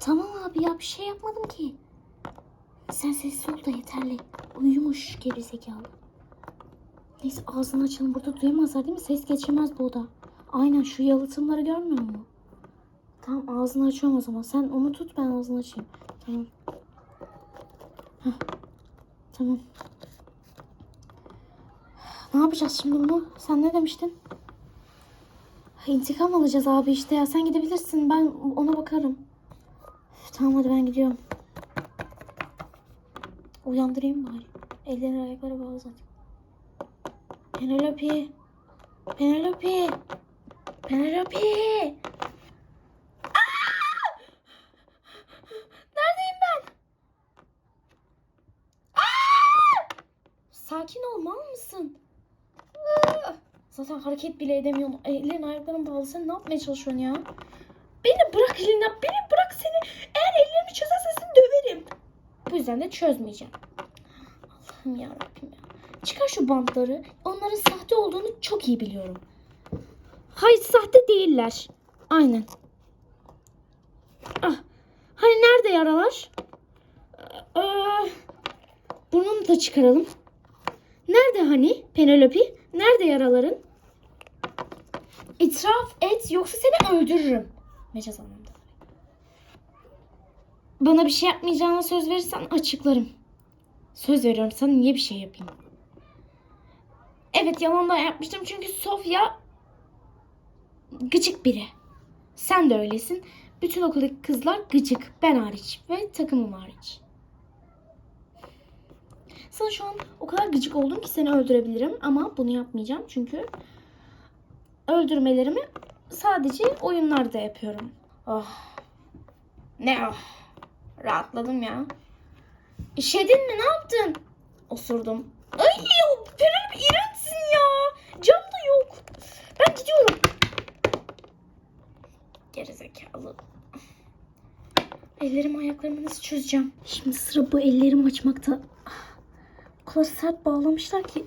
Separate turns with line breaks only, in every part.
Tamam abi ya bir şey yapmadım ki. Sen sessiz ol da yeterli. Uyumuş gerizekalı. Neyse ağzını açalım burada duyamazlar değil mi? Ses geçirmez bu oda. Aynen şu yalıtımları görmüyor mu? Tamam ağzını açıyorum o zaman. Sen onu tut ben ağzını açayım. Tamam. Heh. Tamam. Ne yapacağız şimdi bunu? Sen ne demiştin? İntikam alacağız abi işte ya. Sen gidebilirsin. Ben ona bakarım. Tamam hadi ben gidiyorum. Uyandırayım bari. Elleri ayakları bağlı zaten. Penelope. Penelope. Penelope. Neredeyim ben? Aa! Sakin ol mal mısın? Aa! Zaten hareket bile edemiyorum. Ellerin ayakların bağlı. Sen ne yapmaya çalışıyorsun ya? Beni bırak elinden. Beni bırak seni. Eğer ellerimi çözersen seni döverim. Bu yüzden de çözmeyeceğim. Allah'ım yarabbim ya. Çıkar şu bantları. Onların sahte olduğunu çok iyi biliyorum. Hayır sahte değiller. Aynen. Ah. Hani nerede yaralar? Aa, burnunu da çıkaralım. Nerede hani Penelope? Nerede yaraların? İtiraf et yoksa seni öldürürüm. Mecaz anlamda. Bana bir şey yapmayacağına söz verirsen açıklarım. Söz veriyorum sana niye bir şey yapayım. Evet yalandan yapmıştım çünkü Sofya gıcık biri. Sen de öylesin. Bütün okuldaki kızlar gıcık. Ben hariç ve takımım hariç. Sana şu an o kadar gıcık oldum ki seni öldürebilirim ama bunu yapmayacağım çünkü öldürmelerimi sadece oyunlarda yapıyorum. Oh. Ne oh. Rahatladım ya. İşedin mi? Ne yaptın? Osurdum. Ay Penelope iğrençsin ya. Cam da yok. Ben gidiyorum. Gerizekalı. Ellerimi ayaklarımı nasıl çözeceğim? Şimdi sıra bu ellerimi açmakta. O sert bağlamışlar ki.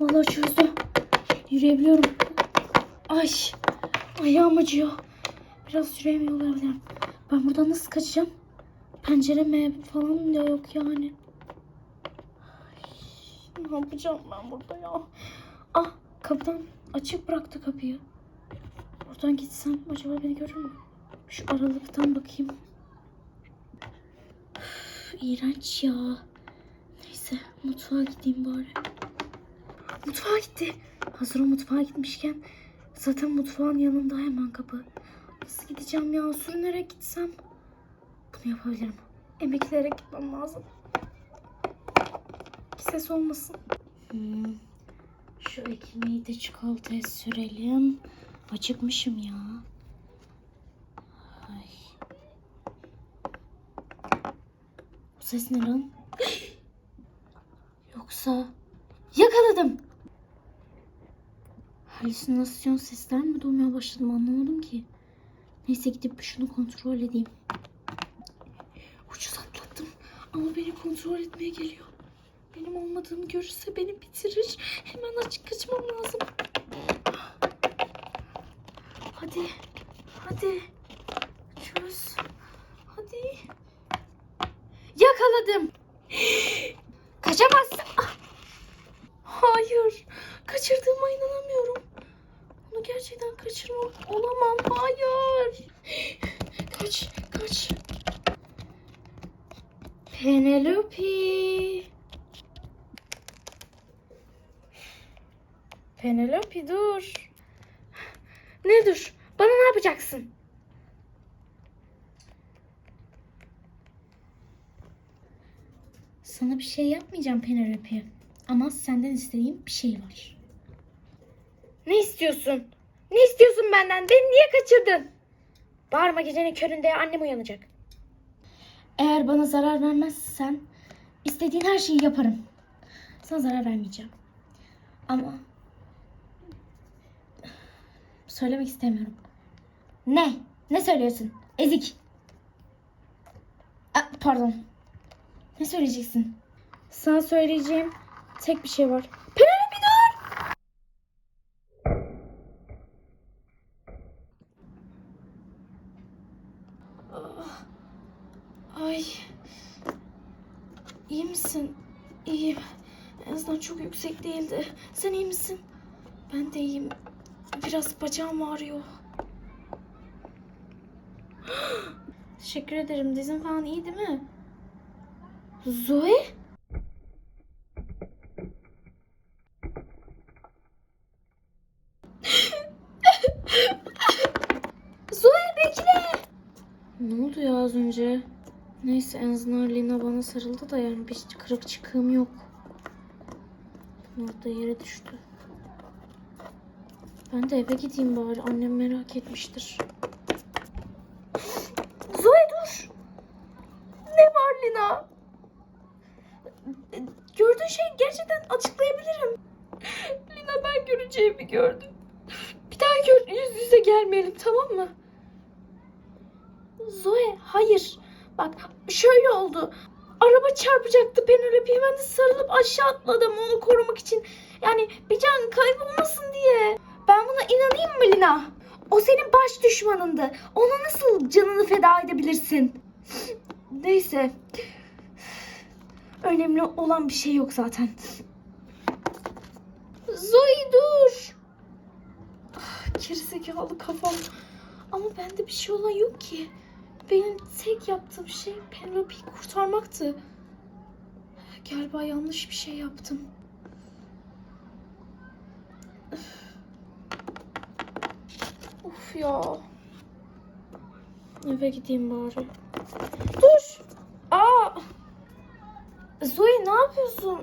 Vallahi çözdüm. Yürüyebiliyorum. Ay. Ayağım acıyor. Biraz yürüyemiyor olabilirim. Ben buradan nasıl kaçacağım? Pencere mi falan da yok yani. Ay, ne yapacağım ben burada ya? Ah kapıdan açık bıraktı kapıyı. Buradan gitsem acaba beni görür mü? Şu aralıktan bakayım. Üf, iğrenç ya. Neyse mutfağa gideyim bari. Mutfağa gitti. Hazır o mutfağa gitmişken zaten mutfağın yanında hemen kapı. Nasıl gideceğim ya? Sürünerek gitsem. Bunu yapabilirim. Emekleyerek gitmem lazım. Bir ses olmasın. Hmm. Şu ekmeği de çikolataya sürelim. Acıkmışım ya. Ay. Bu ses ne lan? Yoksa yakaladım. Halüsinasyon sesler mi duymaya başladım anlamadım ki. Neyse gidip şunu kontrol edeyim. Ucuz atlattım ama beni kontrol etmeye geliyor. Benim olmadığımı görürse beni bitirir. Hemen açık kaçmam lazım. Hadi. Hadi. Çöz. Hadi. Yakaladım. Kaçamazsın. Ah. Hayır. Kaçırdığıma inanamıyorum. Onu gerçekten kaçırmam. Olamam. Hayır. Kaç. Kaç. Penelope. Penelope dur. Ne dur? Bana ne yapacaksın? Sana bir şey yapmayacağım Penelope. Ama senden istediğim bir şey var. Ne istiyorsun? Ne istiyorsun benden? Beni niye kaçırdın? Bağırma gecenin köründe annem uyanacak. Eğer bana zarar vermezsen istediğin her şeyi yaparım. Sana zarar vermeyeceğim. Ama söylemek istemiyorum. Ne? Ne söylüyorsun? Ezik. Aa, pardon. Ne söyleyeceksin? Sana söyleyeceğim tek bir şey var. Penelope dur! Ah. Ay. İyi misin? İyiyim. En azından çok yüksek değildi. Sen iyi misin? Ben de iyiyim. Biraz bacağım ağrıyor. Teşekkür ederim. Dizin falan iyi değil mi? Zoe? Zoe bekle. Ne oldu ya az önce? Neyse en azından Lina bana sarıldı da yani bir kırık çıkığım yok. Orada yere düştü. Ben de eve gideyim bari. Annem merak etmiştir. Zoe dur. Ne var Lina? Gördüğün şey gerçekten açıklayabilirim. Lina ben göreceğimi gördüm. Bir daha gör, yüz yüze gelmeyelim tamam mı? Zoe hayır. Bak şöyle oldu. Araba çarpacaktı Penelope'ye. Ben de sarılıp aşağı atladım onu korumak için. Yani bir can kaybolmasın diye. Ben buna inanayım mı Lina? O senin baş düşmanındı. Ona nasıl canını feda edebilirsin? Neyse. Önemli olan bir şey yok zaten. Zoe dur. Ah, Gerizekalı kafam. Ama bende bir şey olan yok ki. Benim tek yaptığım şey Penelope'yi kurtarmaktı. Galiba yanlış bir şey yaptım. Of ya. Eve gideyim bari. Dur. Aa. Zoe ne yapıyorsun?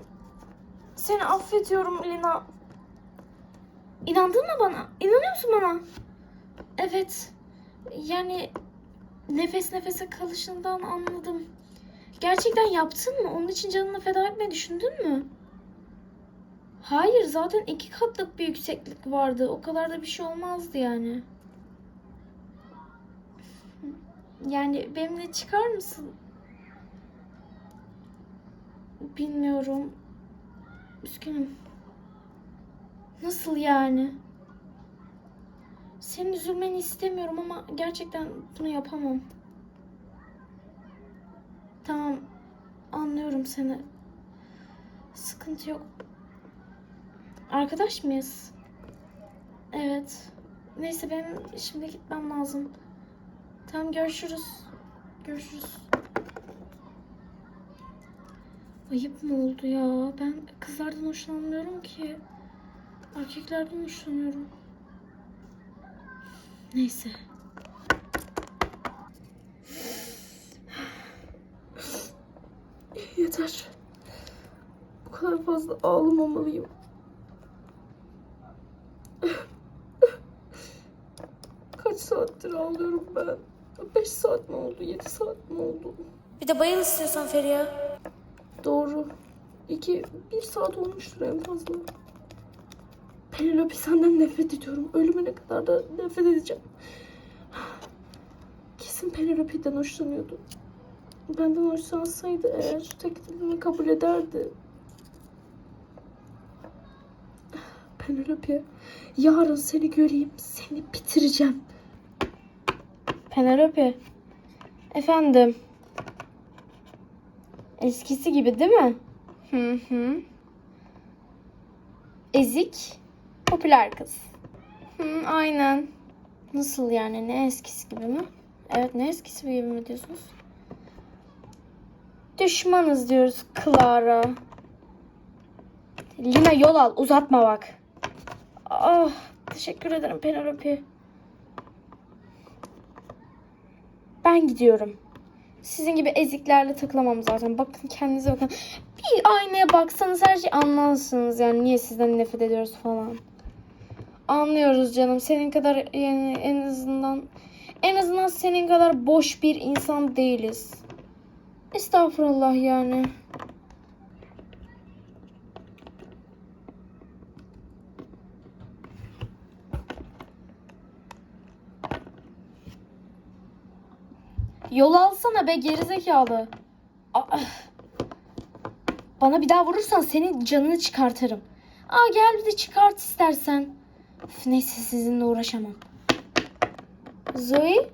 Seni affediyorum Lina. İnandın mı bana? İnanıyor musun bana? Evet. Yani nefes nefese kalışından anladım. Gerçekten yaptın mı? Onun için canını feda etmeyi düşündün mü? Hayır zaten iki katlık bir yükseklik vardı. O kadar da bir şey olmazdı yani. Yani benimle çıkar mısın? Bilmiyorum. Üzgünüm. Nasıl yani? Senin üzülmeni istemiyorum ama gerçekten bunu yapamam. Tamam. Anlıyorum seni. Sıkıntı yok. Arkadaş mıyız? Evet. Neyse benim şimdi gitmem lazım. Tamam görüşürüz. Görüşürüz. Ayıp mı oldu ya? Ben kızlardan hoşlanmıyorum ki. Erkeklerden hoşlanıyorum. Neyse. Yeter. Bu kadar fazla ağlamamalıyım. Kaç saattir ağlıyorum ben? 5 saat mi oldu? 7 saat mi oldu? Bir de bayıl istiyorsan Feriha. Doğru. 2 1 saat olmuştur en fazla. Penelope senden nefret ediyorum. Ölümüne kadar da nefret edeceğim. Kesin Penelope'den hoşlanıyordu. Benden hoşlansaydı eğer teklifimi kabul ederdi. Penelope, yarın seni göreyim, seni bitireceğim. Penelope, efendim. Eskisi gibi değil mi? Hı hı. Ezik, popüler kız. Hı, aynen. Nasıl yani? Ne eskisi gibi mi? Evet, ne eskisi gibi mi diyorsunuz? Düşmanız diyoruz Clara. Lina yol al uzatma bak. Ah teşekkür ederim Penelope. Ben gidiyorum. Sizin gibi eziklerle takılamam zaten. Bakın kendinize bakın. Bir aynaya baksanız her şeyi anlarsınız. Yani niye sizden nefret ediyoruz falan. Anlıyoruz canım. Senin kadar yani en azından en azından senin kadar boş bir insan değiliz. Estağfurullah yani. Yol alsana be gerizekalı. Aa. Bana bir daha vurursan senin canını çıkartırım. Aa gel bir de çıkart istersen. Üf, neyse sizinle uğraşamam. Zoe?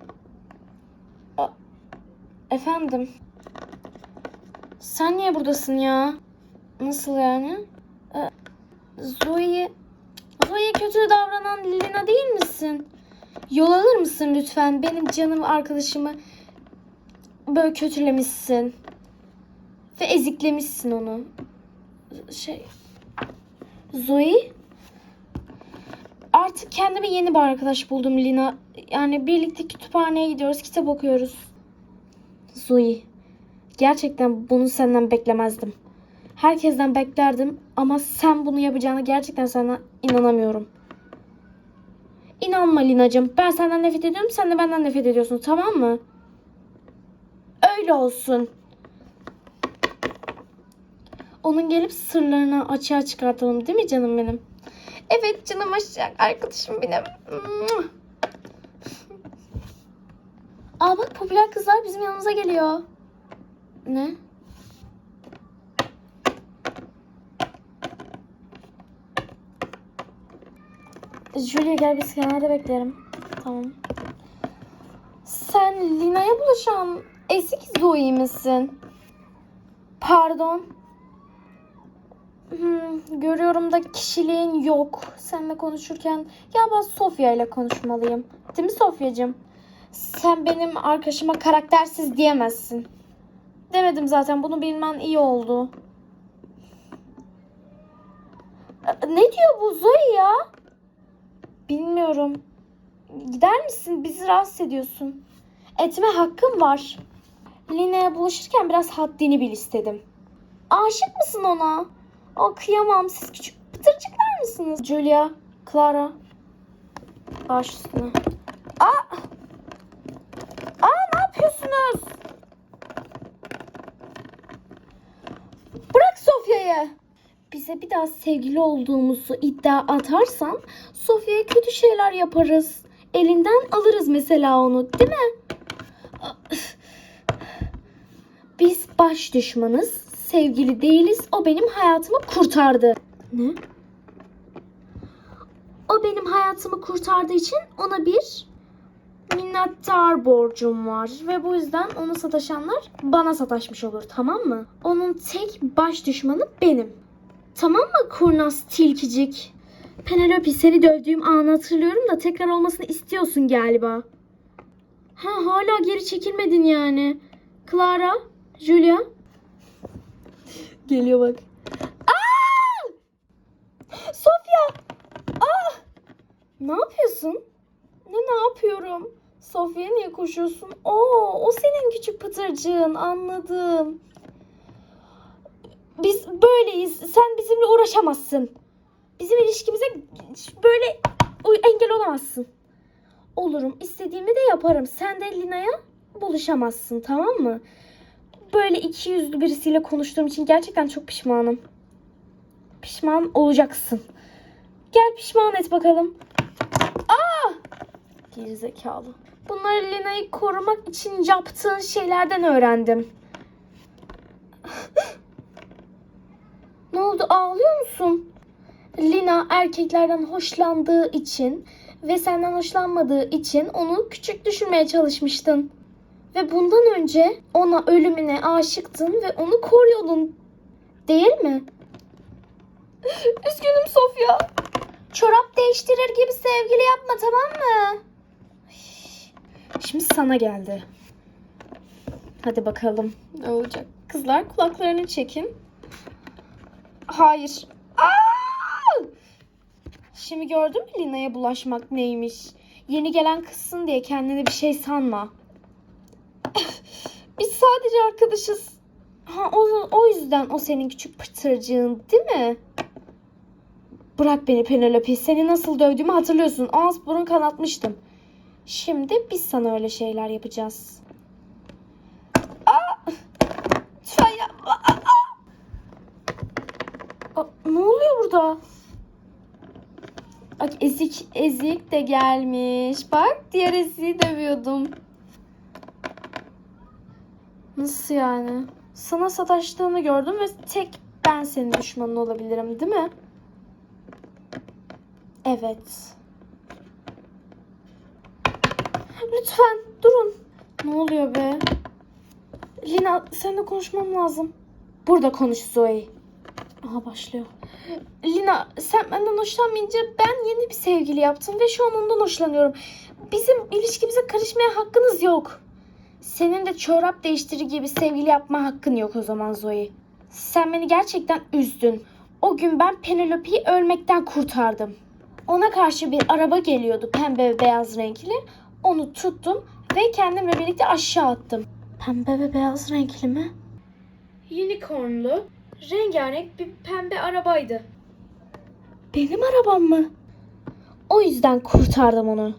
Efendim? Sen niye buradasın ya? Nasıl yani? Ee, Zoe... Zoe kötü davranan Lina değil misin? Yol alır mısın lütfen? Benim canım arkadaşımı böyle kötülemişsin. Ve eziklemişsin onu. Şey... Zoe? Artık kendime yeni bir arkadaş buldum Lina. Yani birlikte kütüphaneye gidiyoruz, kitap okuyoruz. Zoe, gerçekten bunu senden beklemezdim. Herkesten beklerdim ama sen bunu yapacağına gerçekten sana inanamıyorum. İnanma Lina'cığım. Ben senden nefret ediyorum, sen de benden nefret ediyorsun tamam mı? Öyle olsun. Onun gelip sırlarını açığa çıkartalım değil mi canım benim? Evet canım aşağı arkadaşım benim. Aa bak popüler kızlar bizim yanımıza geliyor. Ne? Julia gel biz kenarda beklerim. Tamam. Sen Lina'ya bulaşan eski Zoe misin? Pardon. Hmm, görüyorum da kişiliğin yok. Seninle konuşurken ya ben Sofya ile konuşmalıyım. Değil mi Sofyacığım? Sen benim arkadaşıma karaktersiz diyemezsin. Demedim zaten bunu bilmen iyi oldu. Ee, Ne diyor bu Zoe ya? Bilmiyorum. Gider misin? Bizi rahatsız ediyorsun. Etme hakkım var. Lina'ya buluşurken biraz haddini bil istedim. Aşık mısın ona? O kıyamam. Siz küçük pıtırcıklar mısınız? Julia, Clara. Baş üstüne. Aa! Aa ne yapıyorsunuz? Bırak Sofya'yı. Bize bir daha sevgili olduğumuzu iddia atarsan Sofya'ya kötü şeyler yaparız. Elinden alırız mesela onu değil mi? Biz baş düşmanız. Sevgili değiliz. O benim hayatımı kurtardı. Ne? O benim hayatımı kurtardığı için ona bir minnettar borcum var. Ve bu yüzden ona sataşanlar bana sataşmış olur tamam mı? Onun tek baş düşmanı benim. Tamam mı kurnaz tilkicik? Penelope seni dövdüğüm anı hatırlıyorum da tekrar olmasını istiyorsun galiba. Ha hala geri çekilmedin yani. Clara, Julia. Geliyor bak. Aa! Sofya! Aa! Ne yapıyorsun? Ne ne yapıyorum? Sofya niye koşuyorsun? Oo, o senin küçük pıtırcığın anladım. Biz böyleyiz. Sen bizimle uğraşamazsın. Bizim ilişkimize böyle engel olamazsın. Olurum. İstediğimi de yaparım. Sen de Lina'ya buluşamazsın tamam mı? Böyle iki yüzlü birisiyle konuştuğum için gerçekten çok pişmanım. Pişman olacaksın. Gel pişman et bakalım. Aa! Gerizekalı. Bunları Lina'yı korumak için yaptığın şeylerden öğrendim. ne oldu ağlıyor musun? Lina erkeklerden hoşlandığı için ve senden hoşlanmadığı için onu küçük düşürmeye çalışmıştın. Ve bundan önce ona ölümüne aşıktın ve onu koruyordun. Değil mi? Üzgünüm Sofya. Çorap değiştirir gibi sevgili yapma tamam mı? Şimdi sana geldi. Hadi bakalım ne olacak. Kızlar kulaklarını çekin. Hayır. Aa! Şimdi gördün mü Lina'ya bulaşmak neymiş? Yeni gelen kızsın diye kendine bir şey sanma. Biz sadece arkadaşız. Ha, o, o yüzden o senin küçük pıtırcığın değil mi? Bırak beni Penelope. Seni nasıl dövdüğümü hatırlıyorsun. Ağız burun kanatmıştım. Şimdi biz sana öyle şeyler yapacağız. Aa! Lütfen yapma. Aa! Aa, ne oluyor burada? Bak ezik ezik de gelmiş. Bak diğer eziği dövüyordum. Nasıl yani? Sana sataştığını gördüm ve tek ben senin düşmanın olabilirim değil mi? Evet. Lütfen durun. Ne oluyor be? Lina seninle konuşmam lazım. Burada konuş Zoe. Aha başlıyor. Lina sen benden hoşlanmayınca ben yeni bir sevgili yaptım ve şu an ondan hoşlanıyorum. Bizim ilişkimize karışmaya hakkınız yok. Senin de çorap değiştirir gibi sevgili yapma hakkın yok o zaman Zoe. Sen beni gerçekten üzdün. O gün ben Penelope'yi ölmekten kurtardım. Ona karşı bir araba geliyordu pembe ve beyaz renkli. Onu tuttum ve kendimle birlikte aşağı attım. Pembe ve beyaz renkli mi? Unicornlu, rengarenk bir pembe arabaydı. Benim arabam mı? O yüzden kurtardım onu.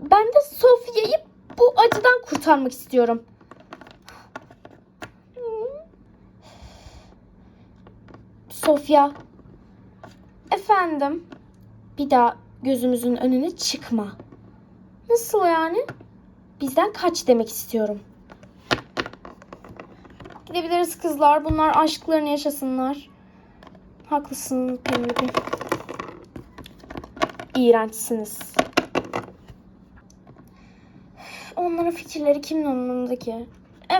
Ben de Sofya'yı bu acıdan kurtarmak istiyorum. Sofya. Efendim. Bir daha gözümüzün önüne çıkma. Nasıl yani? Bizden kaç demek istiyorum. Gidebiliriz kızlar. Bunlar aşklarını yaşasınlar. Haklısın Penelope. İğrençsiniz. Onların fikirleri kimin umurunda ki?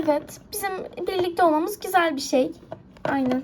Evet, bizim birlikte olmamız güzel bir şey. Aynen.